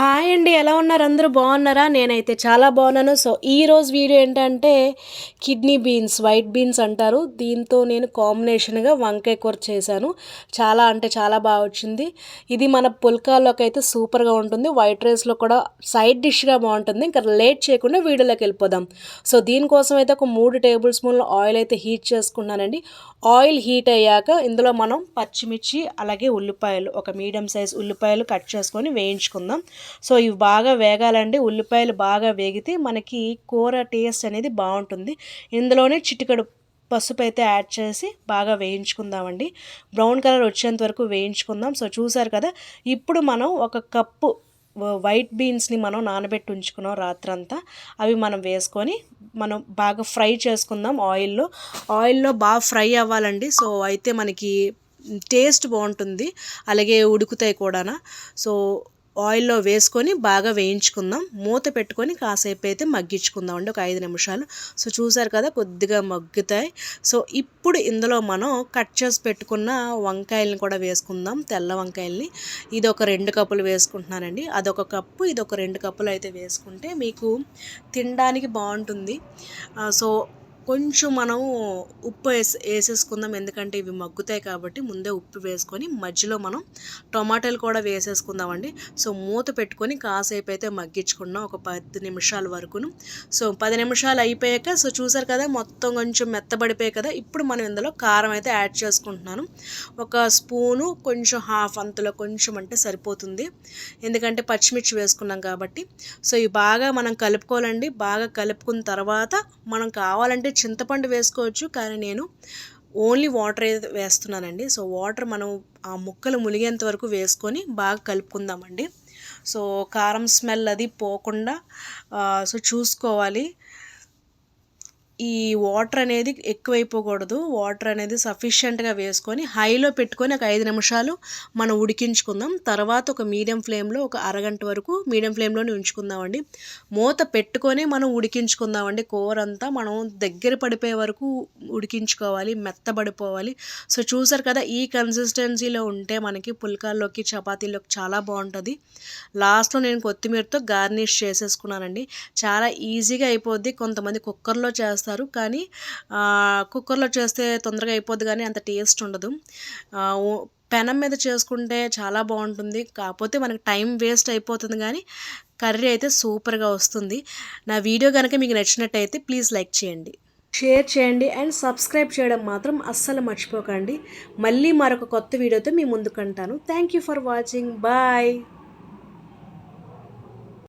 Hi అండి ఎలా ఉన్నారు? అందరూ బాగున్నారా? నేనైతే చాలా బాగున్నాను. సో ఈరోజు వీడియో ఏంటంటే కిడ్నీ బీన్స్ వైట్ బీన్స్ అంటారు. దీంతో నేను కాంబినేషన్గా వంకాయ కూర చేశాను. చాలా అంటే చాలా బాగా వచ్చింది. ఇది మన పుల్కాల్లోకి అయితే సూపర్గా ఉంటుంది. వైట్ రైస్లో కూడా సైడ్ డిష్గా బాగుంటుంది. ఇంకా లేట్ చేయకుండా వీడియోలోకి వెళ్ళిపోదాం. సో దీనికోసం అయితే ఒక మూడు టేబుల్ స్పూన్ల ఆయిల్ అయితే హీట్ చేసుకున్నానండి ఆయిల్ హీట్ అయ్యాక ఇందులో మనం పచ్చిమిర్చి అలాగే ఉల్లిపాయలు ఒక మీడియం సైజ్ ఉల్లిపాయలు కట్ చేసుకొని వేయించుకుందాం. సో ఇవి బాగా వేగాలండి. ఉల్లిపాయలు బాగా వేగితే మనకి కూర టేస్ట్ అనేది బాగుంటుంది. ఇందులోనే చిటికడు పసుపు అయితే యాడ్ చేసి బాగా వేయించుకుందామండి. బ్రౌన్ కలర్ వచ్చేంత వరకు వేయించుకుందాం. సో చూసారు కదా ఇప్పుడు మనం ఒక కప్పు వైట్ బీన్స్ని మనం నానబెట్టి ఉంచుకున్నాం రాత్రంతా. అవి మనం వేసుకొని మనం బాగా ఫ్రై చేసుకుందాం ఆయిల్లో. ఆయిల్లో బాగా ఫ్రై అవ్వాలండి. సో అయితే మనకి టేస్ట్ బాగుంటుంది. అలాగే ఉడుకుతాయి కూడా సో ఆయిల్లో వేసుకొని బాగా వేయించుకుందాం. మూత పెట్టుకొని కాసేపు అయితే మగ్గించుకుందాం అండి. ఒక ఐదు నిమిషాలు. సో చూసారు కదా కొద్దిగా మగ్గుతాయి. సో ఇప్పుడు ఇందులో మనం కట్ చేసి పెట్టుకున్న వంకాయలని కూడా వేసుకుందాం. తెల్ల వంకాయల్ని. ఇది ఒక రెండు కప్పులు వేసుకుంటున్నానండి. అదొక కప్పు ఇది ఒక రెండు కప్పులు అయితే వేసుకుంటే మీకు తినడానికి బాగుంటుంది. సో కొంచెం మనం ఉప్పు వేసి వేసేసుకుందాం. ఎందుకంటే ఇవి మగ్గుతాయి కాబట్టి ముందే ఉప్పు వేసుకొని మధ్యలో మనం టొమాటోలు కూడా వేసేసుకుందామండి. సో మూత పెట్టుకొని కాసేపు అయితే మగ్గించుకున్నాం ఒక పది నిమిషాల వరకును. సో పది నిమిషాలు అయిపోయాక సో చూసారు కదా మొత్తం కొంచెం మెత్తబడిపోయాయి కదా. ఇప్పుడు మనం ఇందులో కారం అయితే యాడ్ చేసుకుంటున్నాను. ఒక స్పూను కొంచెం హాఫ్ అంతలో కొంచెం అంటే సరిపోతుంది. ఎందుకంటే పచ్చిమిర్చి వేసుకున్నాం కాబట్టి. సో ఇవి బాగా మనం కలుపుకోవాలండి. బాగా కలుపుకున్న తర్వాత మనం కావాలంటే చింతపండు వేసుకోవచ్చు. కానీ నేను ఓన్లీ వాటర్ వేస్తున్నానండి. సో వాటర్ మనం ఆ ముక్కలు ములిగేంత వరకు వేసుకొని బాగా కలుపుకుందామండి. సో కారం స్మెల్ అది పోకుండా సో చూసుకోవాలి. ఈ వాటర్ అనేది ఎక్కువైపోకూడదు. వాటర్ అనేది సఫిషియెంట్గా వేసుకొని హైలో పెట్టుకొని ఒక ఐదు నిమిషాలు మనం ఉడికించుకుందాం. తర్వాత ఒక మీడియం ఫ్లేమ్లో ఒక అరగంట వరకు మీడియం ఫ్లేమ్లోనే ఉంచుకుందామండి. మూత పెట్టుకొని మనం ఉడికించుకుందామండి. కూర అంతా మనం దగ్గర పడిపోయే వరకు ఉడికించుకోవాలి. మెత్తబడిపోవాలి. సో చూసారు కదా ఈ కన్సిస్టెన్సీలో ఉంటే మనకి పుల్కాల్లోకి చపాతీలోకి చాలా బాగుంటుంది. లాస్ట్లో నేను కొత్తిమీరతో గార్నిష్ చేసేసుకున్నానండి. చాలా ఈజీగా అయిపోద్ది. కొంతమంది కుక్కర్లో చేస్తారు. చేస్తారు. కానీ కుక్కర్లో చేస్తే తొందరగా అయిపోద్ది కానీ అంత టేస్ట్ ఉండదు. పెనం మీద చేసుకుంటే చాలా బాగుంటుంది. కాకపోతే మనకి టైం వేస్ట్ అయిపోతుంది కానీ కర్రీ అయితే సూపర్గా వస్తుంది. నా వీడియో కనుక మీకు నచ్చినట్టయితే ప్లీజ్ లైక్ చేయండి. షేర్ చేయండి అండ్ సబ్స్క్రైబ్ చేయడం మాత్రం అస్సలు మర్చిపోకండి. మళ్ళీ మరొక కొత్త వీడియోతో మీ ముందుకంటాను thank you for watching. Bye.